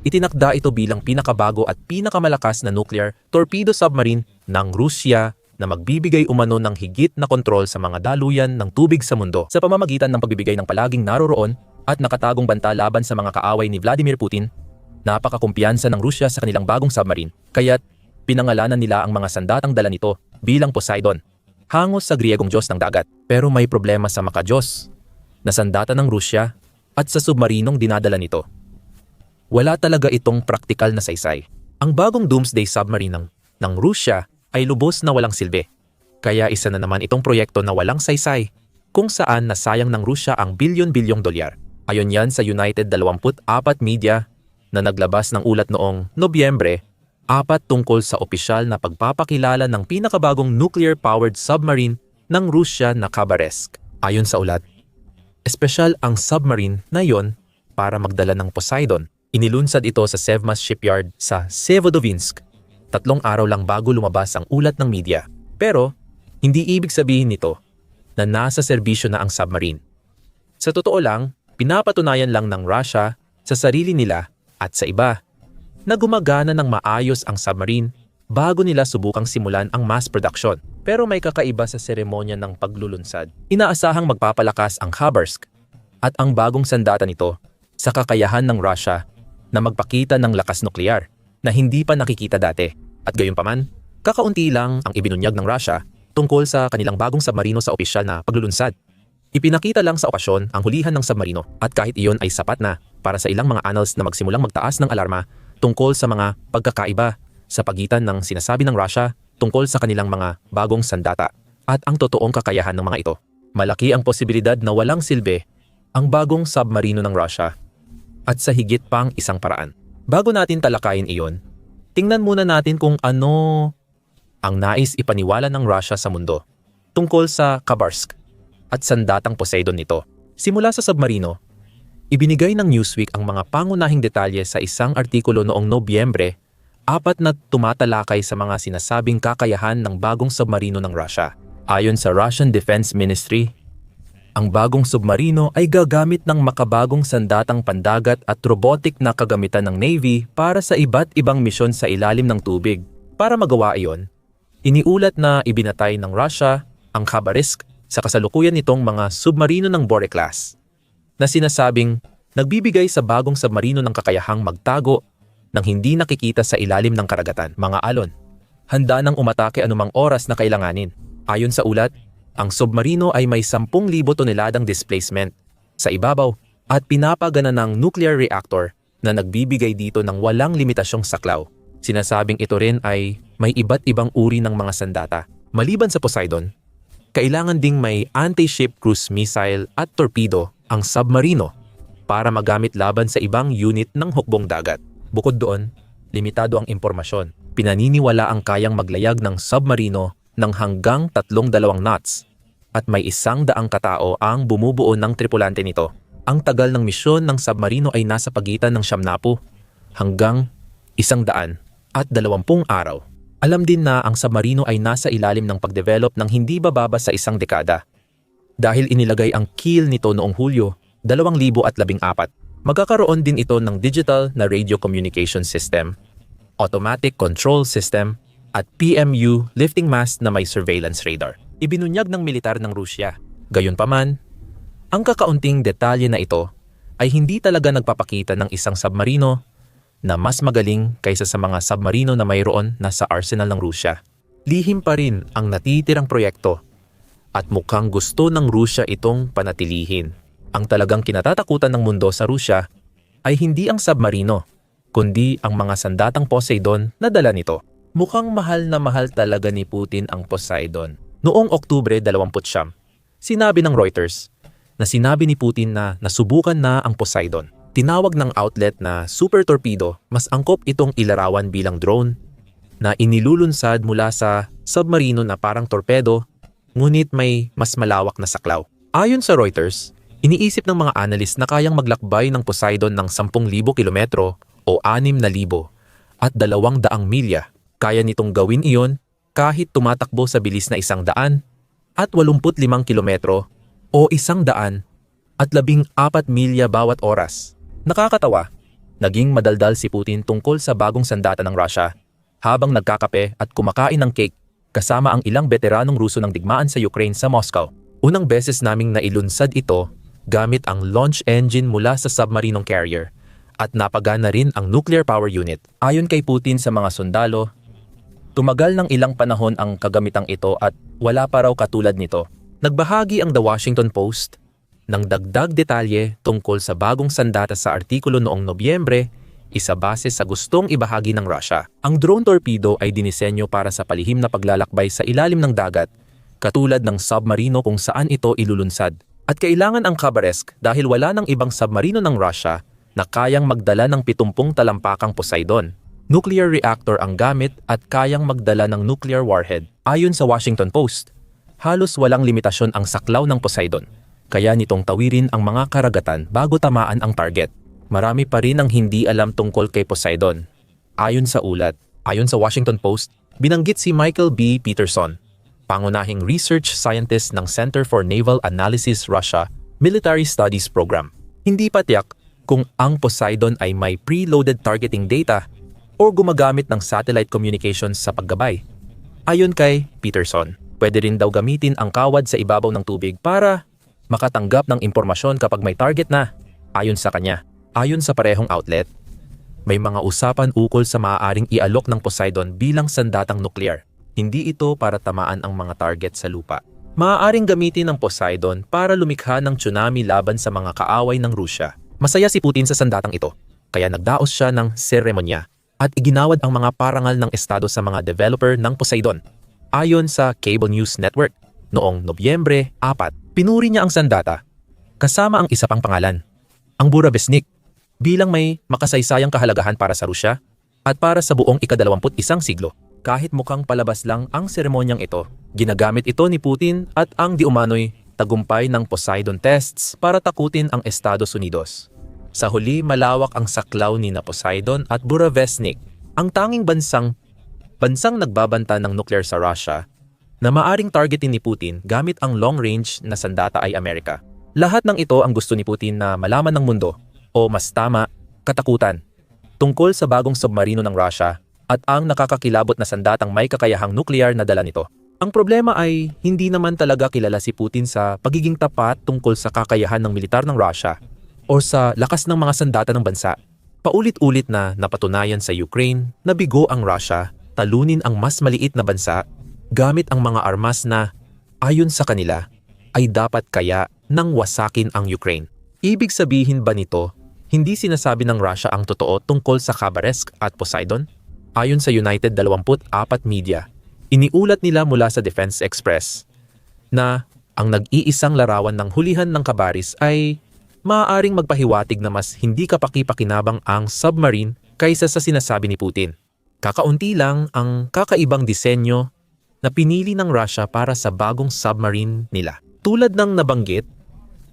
Itinakda ito bilang pinakabago at pinakamalakas na nuclear torpedo submarine ng Rusya na magbibigay umano ng higit na kontrol sa mga daluyan ng tubig sa mundo sa pamamagitan ng pagbibigay ng palaging naroroon at nakatagong banta laban sa mga kaaway ni Vladimir Putin. Napakakumpiyansa ng Rusya sa kanilang bagong submarine, kaya't pinangalanan nila ang mga sandatang dala nito bilang Poseidon, hangos sa Griegong Diyos ng dagat. Pero may problema sa Makajos, na sandata ng Rusya at sa submarinong dinadala nito. Wala talaga itong praktikal na saysay. Ang bagong Doomsday submarine ng, ng Rusya ay lubos na walang silbi. Kaya isa na naman itong proyekto na walang saysay kung saan nasayang ng Rusya ang bilyon-bilyong dolyar. Ayon yan sa United 24 Media na naglabas ng ulat noong Nobyembre, apat tungkol sa opisyal na pagpapakilala ng pinakabagong nuclear-powered submarine ng Rusya na Khabarovsk. Ayon sa ulat, espesyal ang submarine na yon para magdala ng Poseidon. Inilunsad ito sa Sevmas Shipyard sa Sevodovinsk tatlong araw lang bago lumabas ang ulat ng media. Pero, hindi ibig sabihin nito na nasa serbisyo na ang submarine. Sa totoo lang, pinapatunayan lang ng Russia sa sarili nila at sa iba na gumagana ng maayos ang submarine bago nila subukang simulan ang mass production. Pero may kakaiba sa seremonya ng paglulunsad. Inaasahang magpapalakas ang Khabarsk at ang bagong sandata nito sa kakayahan ng Russia na magpakita ng lakas nuklear na hindi pa nakikita dati. At gayon paman, kakaunti lang ang ibinunyag ng Russia tungkol sa kanilang bagong submarino sa opisyal na paglulunsad. Ipinakita lang sa okasyon ang hulihan ng submarino at kahit iyon ay sapat na para sa ilang mga annals na magsimulang magtaas ng alarma tungkol sa mga pagkakaiba sa pagitan ng sinasabi ng Russia tungkol sa kanilang mga bagong sandata at ang totoong kakayahan ng mga ito. Malaki ang posibilidad na walang silbi ang bagong submarino ng Russia at sa higit pang isang paraan. Bago natin talakayin iyon, tingnan muna natin kung ano ang nais ipaniwala ng Russia sa mundo tungkol sa Khabarsk at sandatang Poseidon nito. Simula sa submarino, ibinigay ng Newsweek ang mga pangunahing detalye sa isang artikulo noong Nobyembre, apat na tumatalakay sa mga sinasabing kakayahan ng bagong submarino ng Russia. Ayon sa Russian Defense Ministry, ang bagong submarino ay gagamit ng makabagong sandatang pandagat at robotic na kagamitan ng Navy para sa iba't ibang misyon sa ilalim ng tubig. Para magawa iyon, iniulat na ibinatay ng Russia ang Khabarovsk sa kasalukuyan nitong mga submarino ng Bore class na sinasabing nagbibigay sa bagong submarino ng kakayahang magtago nang hindi nakikita sa ilalim ng karagatan, mga alon. Handa nang umatake anumang oras na kailanganin. Ayon sa ulat, ang submarino ay may 10,000 toneladang displacement sa ibabaw at pinapagana ng nuclear reactor na nagbibigay dito ng walang limitasyong saklaw. Sinasabing ito rin ay may iba't ibang uri ng mga sandata. Maliban sa Poseidon, kailangan ding may anti-ship cruise missile at torpedo ang submarino para magamit laban sa ibang unit ng hukbong dagat. Bukod doon, limitado ang impormasyon. Pinaniniwala ang kayang maglayag ng submarino ng hanggang tatlong dalawang knots at may isang daang katao ang bumubuo ng tripulante nito. Ang tagal ng misyon ng submarino ay nasa pagitan ng siyamnapu hanggang isang daan at dalawampung araw. Alam din na ang submarino ay nasa ilalim ng pagdevelop ng hindi bababa sa isang dekada. Dahil inilagay ang keel nito noong Hulyo 2014, magkakaroon din ito ng digital na radio communication system, automatic control system, at PMU lifting mast na may surveillance radar. Ibinunyag ng militar ng Rusya. Gayunpaman, ang kakaunting detalye na ito ay hindi talaga nagpapakita ng isang submarino na mas magaling kaysa sa mga submarino na mayroon na sa arsenal ng Rusya. Lihim pa rin ang natitirang proyekto at mukhang gusto ng Rusya itong panatilihin. Ang talagang kinatatakutan ng mundo sa Rusya ay hindi ang submarino, kundi ang mga sandatang Poseidon na dala nito. Mukhang mahal na mahal talaga ni Putin ang Poseidon. Noong Oktubre 20, sinabi ng Reuters na sinabi ni Putin na nasubukan na ang Poseidon. Tinawag ng outlet na Super Torpedo, mas angkop itong ilarawan bilang drone na inilulunsad mula sa submarino na parang torpedo ngunit may mas malawak na saklaw. Ayon sa Reuters, iniisip ng mga analyst na kayang maglakbay ng Poseidon ng 10,000 kilometro o 6,000 at 200 milya. Kaya nitong gawin iyon kahit tumatakbo sa bilis na isang daan at 85 kilometro o isang daan at labing apat milya bawat oras. Nakakatawa, Naging madaldal si Putin tungkol sa bagong sandata ng Russia habang nagkakape at kumakain ng cake kasama ang ilang veteranong Ruso ng digmaan sa Ukraine sa Moscow. Unang beses naming nailunsad ito gamit ang launch engine mula sa submarinong carrier at napagana rin ang nuclear power unit. Ayon kay Putin sa mga sundalo, tumagal ng ilang panahon ang kagamitang ito at wala pa raw katulad nito. Nagbahagi ang The Washington Post ng dagdag detalye tungkol sa bagong sandata sa artikulo noong Nobyembre isa base sa gustong ibahagi ng Russia. Ang drone torpedo ay dinisenyo para sa palihim na paglalakbay sa ilalim ng dagat, katulad ng submarino kung saan ito ilulunsad. At kailangan ang Khabarovsk dahil wala ng ibang submarino ng Russia na kayang magdala ng 70 talampakang Poseidon. Nuclear reactor ang gamit at kayang magdala ng nuclear warhead. Ayon sa Washington Post, halos walang limitasyon ang saklaw ng Poseidon. Kaya nitong tawirin ang mga karagatan bago tamaan ang target marami pa rin ang hindi alam tungkol kay Poseidon. Ayon sa ulat, ayon sa Washington Post, binanggit si Michael B. Peterson, pangunahing research scientist ng Center for Naval Analysis Russia Military Studies Program. Hindi pa tiyak kung ang Poseidon ay may preloaded targeting data o gumagamit ng satellite communications sa paggabay. Ayon kay Peterson, pwede rin daw gamitin ang kawad sa ibabaw ng tubig para makatanggap ng impormasyon kapag may target na, ayon sa kanya. Ayon sa parehong outlet, may mga usapan ukol sa maaaring ialok ng Poseidon bilang sandatang nuklear. Hindi ito para tamaan ang mga target sa lupa. Maaaring gamitin ng Poseidon para lumikha ng tsunami laban sa mga kaaway ng Rusya. Masaya si Putin sa sandatang ito, kaya nagdaos siya ng seremonya at iginawad ang mga parangal ng estado sa mga developer ng Poseidon. Ayon sa Cable News Network, noong Nobyembre 4, pinuri niya ang sandata kasama ang isa pang pangalan, ang Burabesnik bilang may makasaysayang kahalagahan para sa Rusya at para sa buong ikadalawamput isang siglo. Kahit mukhang palabas lang ang seremonyang ito, ginagamit ito ni Putin at ang diumanoy tagumpay ng Poseidon tests para takutin ang Estados Unidos. Sa huli, malawak ang saklaw ni na Poseidon at Buravesnik, ang tanging bansang bansang nagbabanta ng nuclear sa Russia na maaring targetin ni Putin gamit ang long-range na sandata ay Amerika. Lahat ng ito ang gusto ni Putin na malaman ng mundo o mas tama, katakutan tungkol sa bagong submarino ng Russia at ang nakakakilabot na sandatang may kakayahang nuklear na dala nito. Ang problema ay hindi naman talaga kilala si Putin sa pagiging tapat tungkol sa kakayahan ng militar ng Russia o sa lakas ng mga sandata ng bansa. Paulit-ulit na napatunayan sa Ukraine na bigo ang Russia talunin ang mas maliit na bansa gamit ang mga armas na, ayon sa kanila, ay dapat kaya nang wasakin ang Ukraine. Ibig sabihin ba nito hindi sinasabi ng Russia ang totoo tungkol sa Khabarovsk at Poseidon? Ayon sa United 24 Media, iniulat nila mula sa Defense Express na ang nag-iisang larawan ng hulihan ng Kabaris ay maaaring magpahiwatig na mas hindi kapaki-pakinabang ang submarine kaysa sa sinasabi ni Putin. Kakaunti lang ang kakaibang disenyo na pinili ng Russia para sa bagong submarine nila. Tulad ng nabanggit,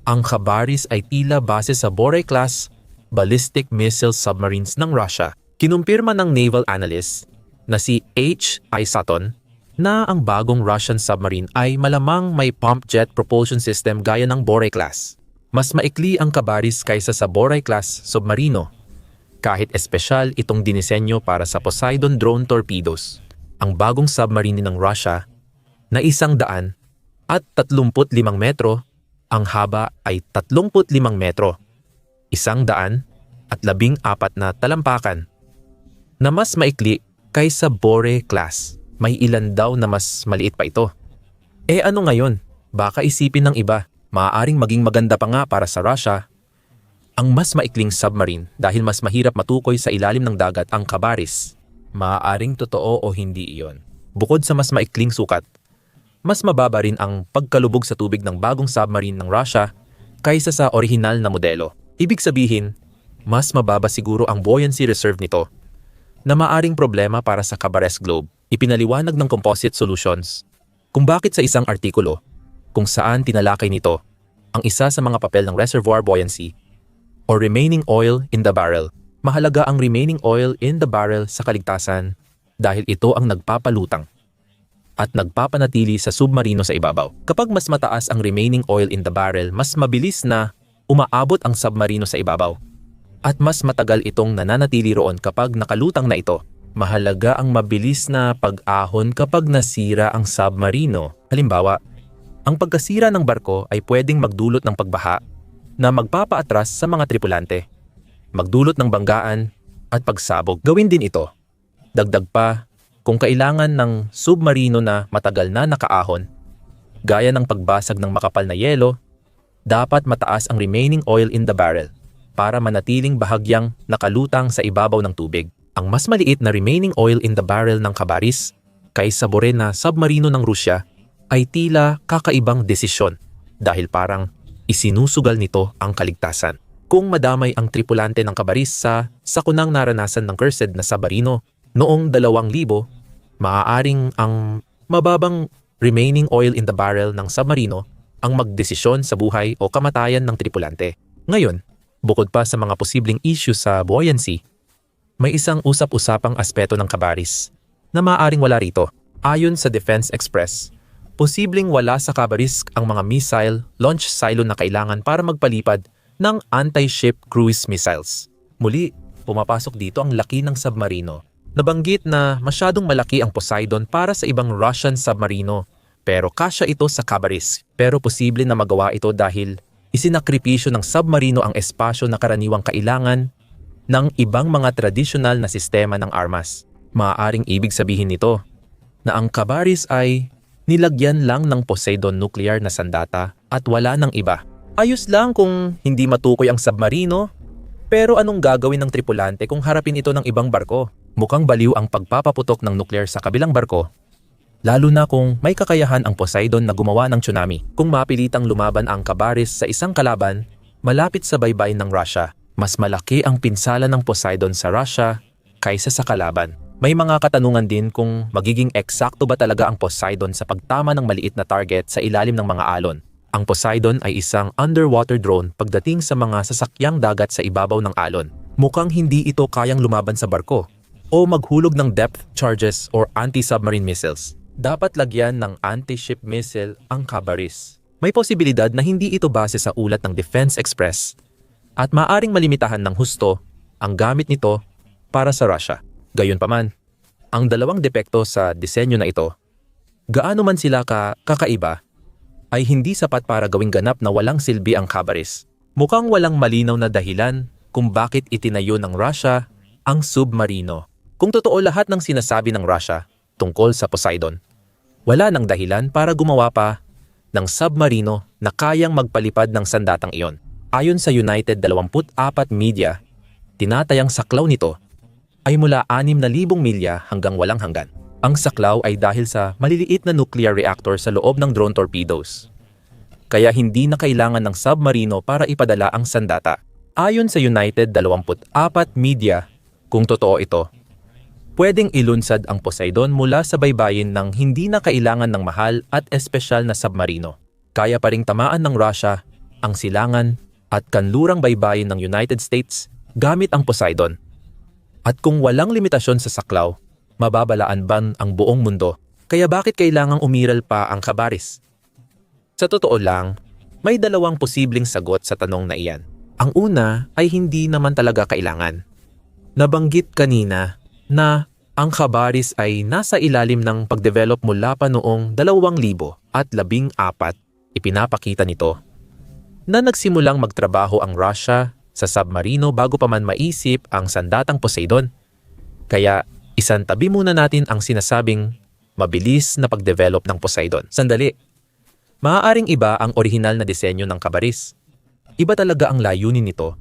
ang Khabaris ay tila base sa Boray class ballistic missile submarines ng Russia. Kinumpirma ng naval analyst na si H. I. Sutton na ang bagong Russian submarine ay malamang may pump jet propulsion system gaya ng Boray class. Mas maikli ang kabaris kaysa sa Boray class submarino. Kahit espesyal itong dinisenyo para sa Poseidon drone torpedoes. Ang bagong submarine ng Russia na isang daan at 35 metro, ang haba ay 35 metro isang daan at labing apat na talampakan na mas maikli kaysa Bore class. May ilan daw na mas maliit pa ito. Eh ano ngayon? Baka isipin ng iba, maaaring maging maganda pa nga para sa Russia ang mas maikling submarine dahil mas mahirap matukoy sa ilalim ng dagat ang kabaris. Maaaring totoo o hindi iyon. Bukod sa mas maikling sukat, mas mababa rin ang pagkalubog sa tubig ng bagong submarine ng Russia kaysa sa orihinal na modelo. Ibig sabihin, mas mababa siguro ang buoyancy reserve nito na maaring problema para sa Cabares Globe. Ipinaliwanag ng Composite Solutions kung bakit sa isang artikulo kung saan tinalakay nito ang isa sa mga papel ng reservoir buoyancy or remaining oil in the barrel. Mahalaga ang remaining oil in the barrel sa kaligtasan dahil ito ang nagpapalutang at nagpapanatili sa submarino sa ibabaw. Kapag mas mataas ang remaining oil in the barrel, mas mabilis na umaabot ang submarino sa ibabaw. at mas matagal itong nananatili roon kapag nakalutang na ito. Mahalaga ang mabilis na pag-ahon kapag nasira ang submarino. Halimbawa, ang pagkasira ng barko ay pwedeng magdulot ng pagbaha na magpapaatras sa mga tripulante, magdulot ng banggaan at pagsabog. Gawin din ito. Dagdag pa, kung kailangan ng submarino na matagal na nakaahon, gaya ng pagbasag ng makapal na yelo, dapat mataas ang remaining oil in the barrel para manatiling bahagyang nakalutang sa ibabaw ng tubig. Ang mas maliit na remaining oil in the barrel ng Kabaris kaysa bore na submarino ng Rusya ay tila kakaibang desisyon dahil parang isinusugal nito ang kaligtasan. Kung madamay ang tripulante ng Kabaris sa sakunang naranasan ng cursed na submarino noong 2000, maaaring ang mababang remaining oil in the barrel ng submarino ang magdesisyon sa buhay o kamatayan ng tripulante. Ngayon, bukod pa sa mga posibleng issues sa buoyancy, may isang usap-usapang aspeto ng kabaris na maaaring wala rito. Ayon sa Defense Express, posibleng wala sa kabaris ang mga missile launch silo na kailangan para magpalipad ng anti-ship cruise missiles. Muli, pumapasok dito ang laki ng submarino. Nabanggit na masyadong malaki ang Poseidon para sa ibang Russian submarino pero kasya ito sa Kabaris. Pero posible na magawa ito dahil isinakripisyo ng submarino ang espasyo na karaniwang kailangan ng ibang mga tradisyonal na sistema ng armas. Maaaring ibig sabihin nito na ang Kabaris ay nilagyan lang ng Poseidon nuclear na sandata at wala ng iba. Ayos lang kung hindi matukoy ang submarino, pero anong gagawin ng tripulante kung harapin ito ng ibang barko? Mukhang baliw ang pagpapaputok ng nuclear sa kabilang barko, lalo na kung may kakayahan ang Poseidon na gumawa ng tsunami. Kung mapilitang lumaban ang Kabaris sa isang kalaban, malapit sa baybayin ng Russia, mas malaki ang pinsala ng Poseidon sa Russia kaysa sa kalaban. May mga katanungan din kung magiging eksakto ba talaga ang Poseidon sa pagtama ng maliit na target sa ilalim ng mga alon. Ang Poseidon ay isang underwater drone pagdating sa mga sasakyang dagat sa ibabaw ng alon. Mukhang hindi ito kayang lumaban sa barko o maghulog ng depth charges or anti-submarine missiles. Dapat lagyan ng anti-ship missile ang Kabaris. May posibilidad na hindi ito base sa ulat ng Defense Express at maaring malimitahan ng husto ang gamit nito para sa Russia. Gayunpaman, ang dalawang depekto sa disenyo na ito, gaano man sila ka kakaiba, ay hindi sapat para gawing ganap na walang silbi ang Kabaris. Mukhang walang malinaw na dahilan kung bakit itinayo ng Russia ang submarino. Kung totoo lahat ng sinasabi ng Russia tungkol sa Poseidon, wala nang dahilan para gumawa pa ng submarino na kayang magpalipad ng sandatang iyon. Ayon sa United 24 Media, tinatayang saklaw nito ay mula 6,000 milya hanggang walang hanggan. Ang saklaw ay dahil sa maliliit na nuclear reactor sa loob ng drone torpedoes. Kaya hindi na kailangan ng submarino para ipadala ang sandata. Ayon sa United 24 Media, kung totoo ito, pwedeng ilunsad ang Poseidon mula sa baybayin ng hindi na kailangan ng mahal at espesyal na submarino. Kaya pa ring tamaan ng Russia ang silangan at kanlurang baybayin ng United States gamit ang Poseidon. At kung walang limitasyon sa saklaw, mababalaan ban ang buong mundo. Kaya bakit kailangang umiral pa ang kabaris? Sa totoo lang, may dalawang posibleng sagot sa tanong na iyan. Ang una ay hindi naman talaga kailangan. Nabanggit kanina na ang Khabaris ay nasa ilalim ng pagdevelop mula pa noong 2000 at labing apat, ipinapakita nito na nagsimulang magtrabaho ang Russia sa submarino bago pa man maisip ang sandatang Poseidon. Kaya isan tabi muna natin ang sinasabing mabilis na pagdevelop ng Poseidon. Sandali, maaaring iba ang orihinal na disenyo ng Kabaris. Iba talaga ang layunin nito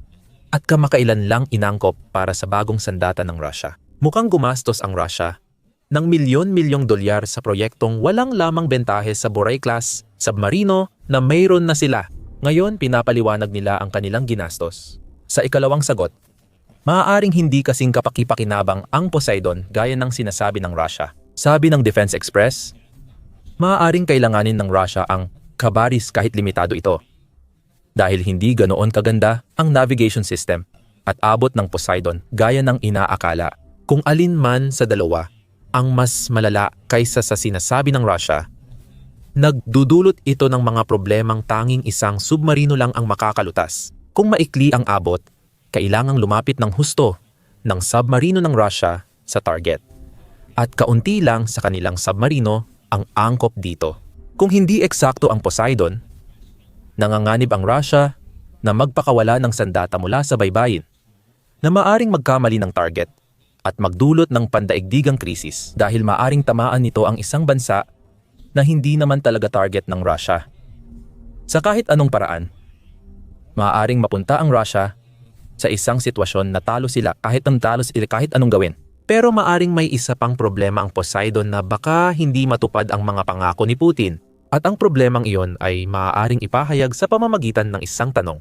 at kamakailan lang inangkop para sa bagong sandata ng Russia. Mukhang gumastos ang Russia ng milyon-milyong dolyar sa proyektong walang lamang bentahe sa Boray class submarino na mayroon na sila. Ngayon pinapaliwanag nila ang kanilang ginastos. Sa ikalawang sagot, maaaring hindi kasing kapakipakinabang ang Poseidon gaya ng sinasabi ng Russia. Sabi ng Defense Express, maaaring kailanganin ng Russia ang Kabaris kahit limitado ito. Dahil hindi ganoon kaganda ang navigation system at abot ng Poseidon gaya ng inaakala kung alin man sa dalawa ang mas malala kaysa sa sinasabi ng Russia, nagdudulot ito ng mga problemang tanging isang submarino lang ang makakalutas. Kung maikli ang abot, kailangang lumapit ng husto ng submarino ng Russia sa target. At kaunti lang sa kanilang submarino ang angkop dito. Kung hindi eksakto ang Poseidon, nanganganib ang Russia na magpakawala ng sandata mula sa baybayin na maaring magkamali ng target at magdulot ng pandaigdigang krisis dahil maaring tamaan nito ang isang bansa na hindi naman talaga target ng Russia. Sa kahit anong paraan, maaaring mapunta ang Russia sa isang sitwasyon na talo sila kahit ang talo sila kahit anong gawin. Pero maaring may isa pang problema ang Poseidon na baka hindi matupad ang mga pangako ni Putin at ang problemang iyon ay maaaring ipahayag sa pamamagitan ng isang tanong.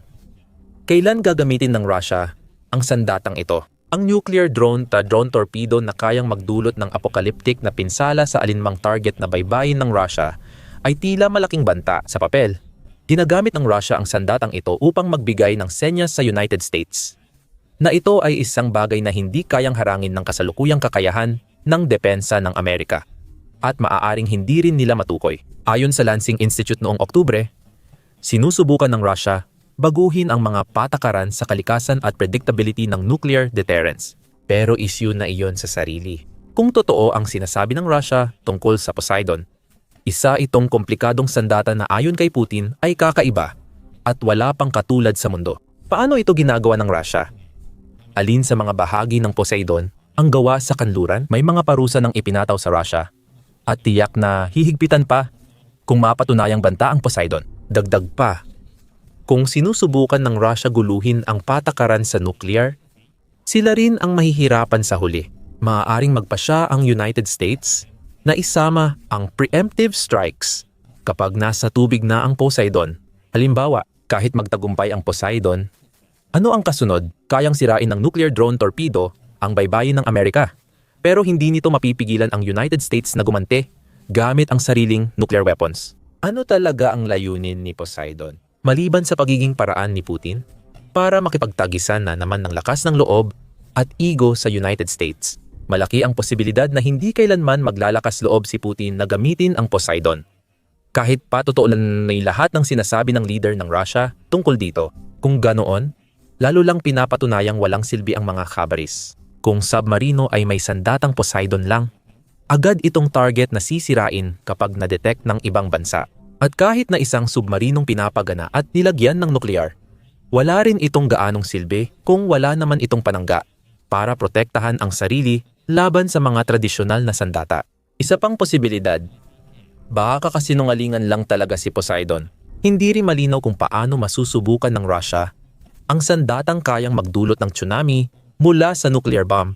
Kailan gagamitin ng Russia ang sandatang ito? Ang nuclear drone ta drone torpedo na kayang magdulot ng apocalyptic na pinsala sa alinmang target na baybayin ng Russia ay tila malaking banta sa papel. Ginagamit ng Russia ang sandatang ito upang magbigay ng senyas sa United States na ito ay isang bagay na hindi kayang harangin ng kasalukuyang kakayahan ng depensa ng Amerika at maaaring hindi rin nila matukoy. Ayon sa Lansing Institute noong Oktubre, sinusubukan ng Russia baguhin ang mga patakaran sa kalikasan at predictability ng nuclear deterrence. Pero issue na iyon sa sarili. Kung totoo ang sinasabi ng Russia tungkol sa Poseidon, isa itong komplikadong sandata na ayon kay Putin ay kakaiba at wala pang katulad sa mundo. Paano ito ginagawa ng Russia? Alin sa mga bahagi ng Poseidon ang gawa sa kanluran? May mga parusa ng ipinataw sa Russia at tiyak na hihigpitan pa kung mapatunayang banta ang Poseidon. Dagdag pa, kung sinusubukan ng Russia guluhin ang patakaran sa nuclear, sila rin ang mahihirapan sa huli. Maaaring magpasya ang United States na isama ang preemptive strikes kapag nasa tubig na ang Poseidon. Halimbawa, kahit magtagumpay ang Poseidon, ano ang kasunod? Kayang sirain ng nuclear drone torpedo ang baybayin ng Amerika. Pero hindi nito mapipigilan ang United States na gumante gamit ang sariling nuclear weapons. Ano talaga ang layunin ni Poseidon? Maliban sa pagiging paraan ni Putin para makipagtagisan na naman ng lakas ng loob at ego sa United States. Malaki ang posibilidad na hindi kailanman maglalakas loob si Putin na gamitin ang Poseidon. Kahit pa totoo lang na lahat ng sinasabi ng leader ng Russia tungkol dito, kung ganoon, lalo lang pinapatunayang walang silbi ang mga kabaris. Kung submarino ay may sandatang Poseidon lang, agad itong target na sisirain kapag na-detect ng ibang bansa. At kahit na isang submarinong pinapagana at nilagyan ng nuklear, wala rin itong gaanong silbi kung wala naman itong panangga para protektahan ang sarili laban sa mga tradisyonal na sandata. Isa pang posibilidad, baka kasinungalingan lang talaga si Poseidon. Hindi rin malinaw kung paano masusubukan ng Russia ang sandatang kayang magdulot ng tsunami mula sa nuclear bomb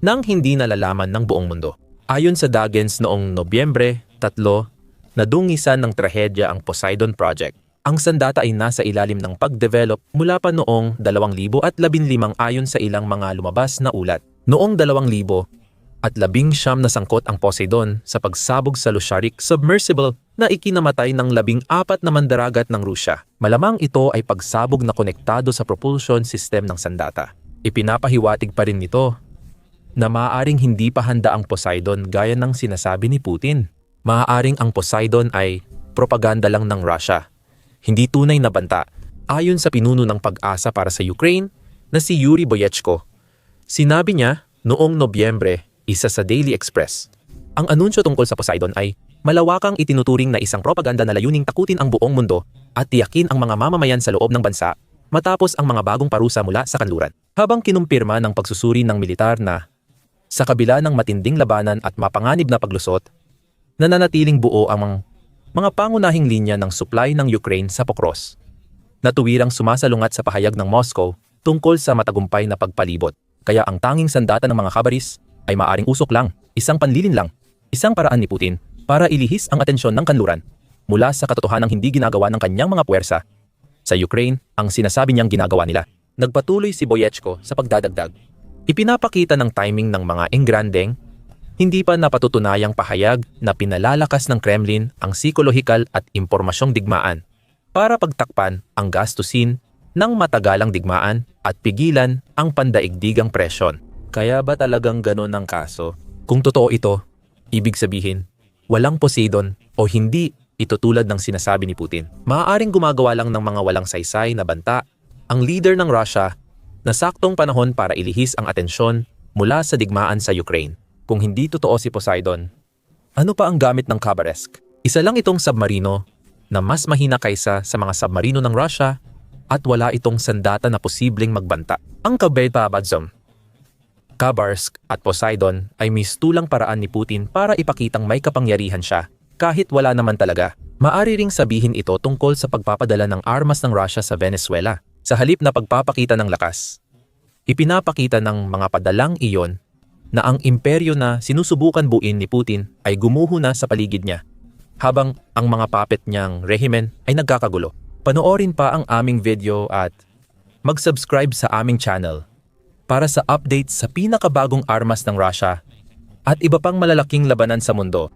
nang hindi nalalaman ng buong mundo. Ayon sa Dagens noong Nobyembre 3, nadungisan ng trahedya ang Poseidon Project. Ang sandata ay nasa ilalim ng pagdevelop mula pa noong 2015 ayon sa ilang mga lumabas na ulat. Noong 2000 at labing siyam na sangkot ang Poseidon sa pagsabog sa Lusharik submersible na ikinamatay ng labing apat na mandaragat ng Rusya. Malamang ito ay pagsabog na konektado sa propulsion system ng sandata. Ipinapahiwatig pa rin nito na maaaring hindi pa handa ang Poseidon gaya ng sinasabi ni Putin. Maaaring ang Poseidon ay propaganda lang ng Russia hindi tunay na banta. Ayon sa pinuno ng pag-asa para sa Ukraine na si Yuri Boyechko, sinabi niya noong Nobyembre, isa sa Daily Express. Ang anunsyo tungkol sa Poseidon ay malawakang itinuturing na isang propaganda na layuning takutin ang buong mundo at tiyakin ang mga mamamayan sa loob ng bansa matapos ang mga bagong parusa mula sa kanluran. Habang kinumpirma ng pagsusuri ng militar na sa kabila ng matinding labanan at mapanganib na paglusot, nananatiling buo ang mga pangunahing linya ng supply ng Ukraine sa Pokros, na tuwirang sumasalungat sa pahayag ng Moscow tungkol sa matagumpay na pagpalibot. Kaya ang tanging sandata ng mga kabaris ay maaring usok lang, isang panlilin lang, isang paraan ni Putin para ilihis ang atensyon ng kanluran mula sa katotohanang hindi ginagawa ng kanyang mga puwersa. Sa Ukraine, ang sinasabi niyang ginagawa nila. Nagpatuloy si Boyechko sa pagdadagdag. Ipinapakita ng timing ng mga engrandeng hindi pa napatutunayang pahayag na pinalalakas ng Kremlin ang psikolohikal at impormasyong digmaan para pagtakpan ang gastusin ng matagalang digmaan at pigilan ang pandaigdigang presyon. Kaya ba talagang ganon ang kaso? Kung totoo ito, ibig sabihin, walang Poseidon o hindi ito tulad ng sinasabi ni Putin. Maaaring gumagawa lang ng mga walang saysay na banta ang leader ng Russia na saktong panahon para ilihis ang atensyon mula sa digmaan sa Ukraine. Kung hindi totoo si Poseidon, ano pa ang gamit ng Khabarovsk? Isa lang itong submarino na mas mahina kaysa sa mga submarino ng Russia at wala itong sandata na posibleng magbanta. Ang Kabeta Badzom, Khabarovsk at Poseidon ay mistulang paraan ni Putin para ipakitang may kapangyarihan siya kahit wala naman talaga. Maari ring sabihin ito tungkol sa pagpapadala ng armas ng Russia sa Venezuela sa halip na pagpapakita ng lakas. Ipinapakita ng mga padalang iyon na ang imperyo na sinusubukan buin ni Putin ay gumuho na sa paligid niya habang ang mga puppet niyang rehimen ay nagkakagulo. Panoorin pa ang aming video at mag-subscribe sa aming channel para sa updates sa pinakabagong armas ng Russia at iba pang malalaking labanan sa mundo